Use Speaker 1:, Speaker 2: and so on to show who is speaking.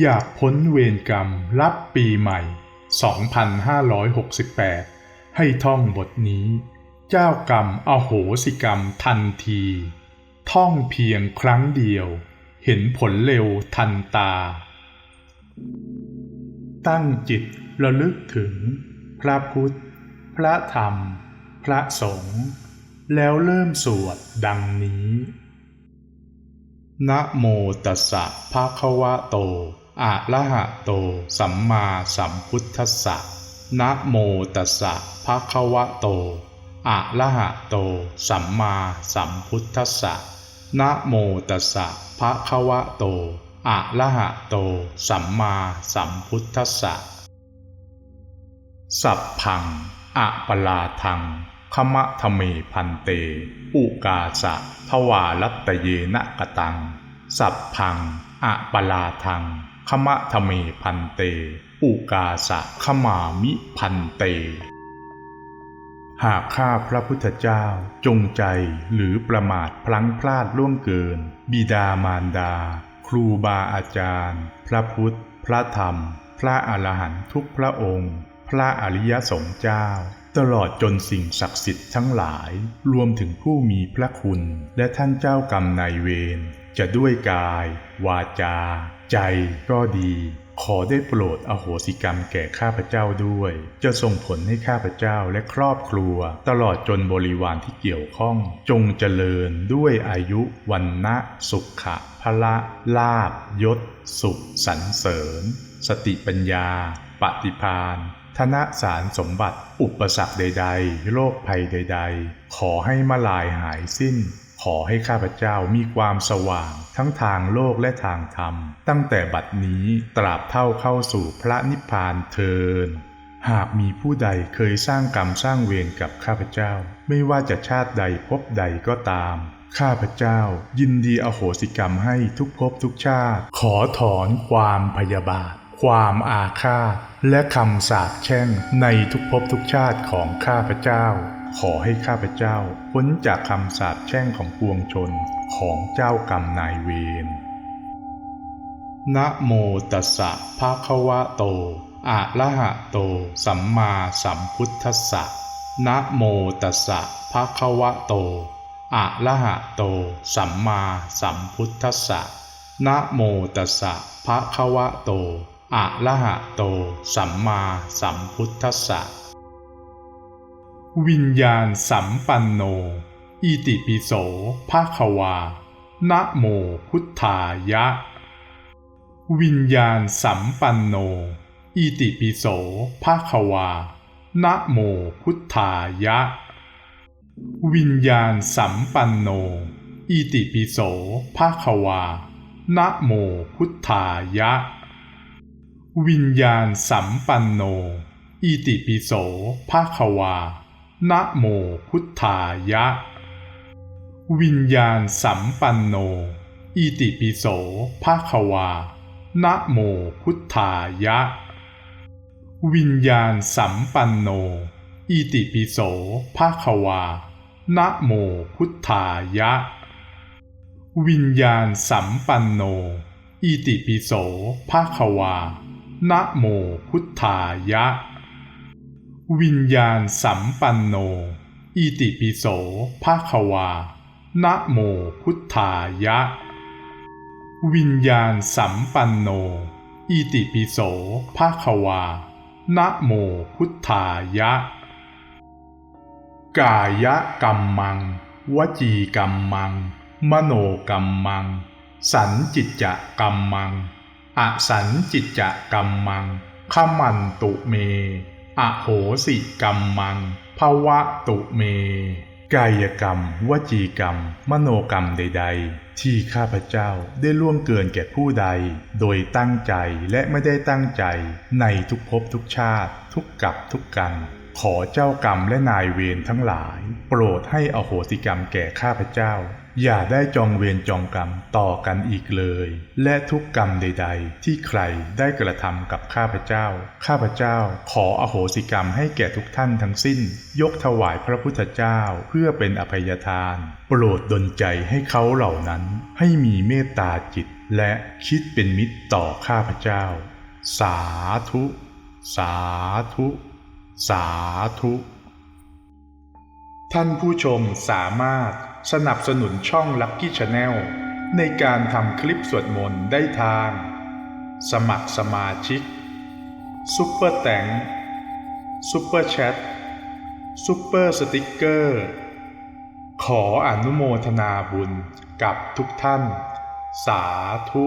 Speaker 1: อยากพ้นเวรกรรมรับปีใหม่ 2568 ให้ท่องบทนี้ เจ้ากรรมอโหสิกรรมทันที ท่องเพียงครั้งเดียว เห็นผลเร็วทันตา ตั้งจิตระลึกถึง พระพุทธ พระธรรม พระสงฆ์แล้วเริ่มสวดดังนี้นะโมตัสสะภะคะวะโต อะระหะโต สัมมาสัมพุทธัสสะนะโมตัสสะภะคะวะโตอะระหะโต สัมมาสัมพุทธัสสะนะโมตัสสะภะคะวะโตอะระหะโต สัมมาสัมพุทธัสสะสัพพังอะปลาทังขมะทะเมพันเต อุกาสะทวารัตเยนะกตัง สัพพังอะปลาทัง ขมะทะเมพันเต อุกาสะขมามิพันเต หากข้าพระพุทธเจ้าจงใจหรือประมาทพลั้งพลาดล่วงเกิน บิดามารดา ครูบาอาจารย์ พระพุทธ พระธรรม พระอรหันตุกพระองค์ พระอริยสงฆ์เจ้า ตลอดจนสิ่งศักดิ์สิทธิ์ทั้งหลาย รวมถึงผู้มีพระคุณและท่านเจ้ากรรมนายเวรจะด้วยกาย วาจา ใจก็ดี ขอได้โปรดอโหสิกรรมแก่ข้าพเจ้าด้วย จะส่งผลให้ข้าพเจ้าและครอบครัว ตลอดจนบริวารที่เกี่ยวข้อง จงเจริญด้วยอายุวันนะสุขะพละลาบยศ สุขสรรเสริญ สติปัญญา ปฏิพานธนสารสมบัติ อุปสรรคใด ๆ โรคภัยใด ๆ ขอให้มาลายหายสิ้น ขอให้ข้าพเจ้ามีความสว่างทั้งทางโลกและทางธรรม ตั้งแต่บัดนี้ตราบเท่าเข้าสู่พระนิพพานเทินหากมีผู้ใดเคยสร้างกรรมสร้างเวรกับข้าพเจ้า ไม่ว่าจะชาติใดภพใดก็ตาม ข้าพเจ้ายินดีอโหสิกรรมให้ทุกภพทุกชาติ ขอถอนความพยาบาท ความอาฆาต และคำสาปแช่งในทุกภพทุกชาติของข้าพเจ้า ขอให้ข้าพเจ้าพ้นจากคำสาปแช่งของปวงชนของเจ้ากรรมนายเวรนะโมตัสสะภะคะวะโต อะระหะโต สัมมาสัมพุทธัสสะนะโมตัสสะภะคะวะโต อะระหะโต สัมมาสัมพุทธัสสะนะโมตัสสะภะคะวะโต อะระหะโต สัมมาสัมพุทธัสสะ วิญญาณสัมปันโน อิติปิโสภะคะวา นะโมพุทธายะ วิญญาณสัมปันโน อิติปิโสภะคะวา นะโมพุทธายะ วิญญาณสัมปันโน อิติปิโสภะคะวา นะโมพุทธายะ วิญญาณสัมปันโน อิติปิโสภะคะวา นะโมพุทธายะ วิญญาณสัมปันโน อิติปิโสภะคะวา นะโมพุทธายะ วิญญาณสัมปันโน อิติปิโสภะคะวา นะโมพุทธายะ วิญญาณสัมปันโน อิติปิโสภะคะวา นะโมพุทธายะ วิญญาณสัมปันโน อิติปิโสภะคะวา นะโมพุทธายะ วิญญาณสัมปันโน อิติปิโสภะคะวา นะโมพุทธายะ กายกรรมัง วจีกรรมัง มโนกรรมัง สันจิตจะกรรมัง อสันจิตจะกรรมังขมันตุเม อโหสิกรรมังภวะตุเม กายกรรม วจีกรรม มโนกรรมใด ๆ ที่ข้าพเจ้าได้ล่วงเกินแก่ผู้ใด โดยตั้งใจและไม่ได้ตั้งใจ ในทุกภพทุกชาติ ทุกกับทุกกัน ขอเจ้ากรรมและนายเวรทั้งหลาย โปรดให้อโหสิกรรมแก่ข้าพเจ้า อย่าได้จองเวรจองกรรมต่อกันอีกเลย และทุกกรรมใด ๆ ที่ใครได้กระทำกับข้าพเจ้า ข้าพเจ้าขออโหสิกรรมให้แก่ทุกท่านทั้งสิ้น ยกถวายพระพุทธเจ้าเพื่อเป็นอภัยทาน โปรดดลใจให้เขาเหล่านั้น ให้มีเมตตาจิต และคิดเป็นมิตรต่อข้าพเจ้า สาธุ สาธุ สาธุ ท่านผู้ชมสามารถ สนับสนุนช่อง Lucky Channel ในการทำคลิปสวดมนต์ได้ทาง สมัครสมาชิกซุปเปอร์แตงซุปเปอร์แชทซุปเปอร์สติกเกอร์ ขออนุโมทนาบุญกับทุกท่าน สาธุ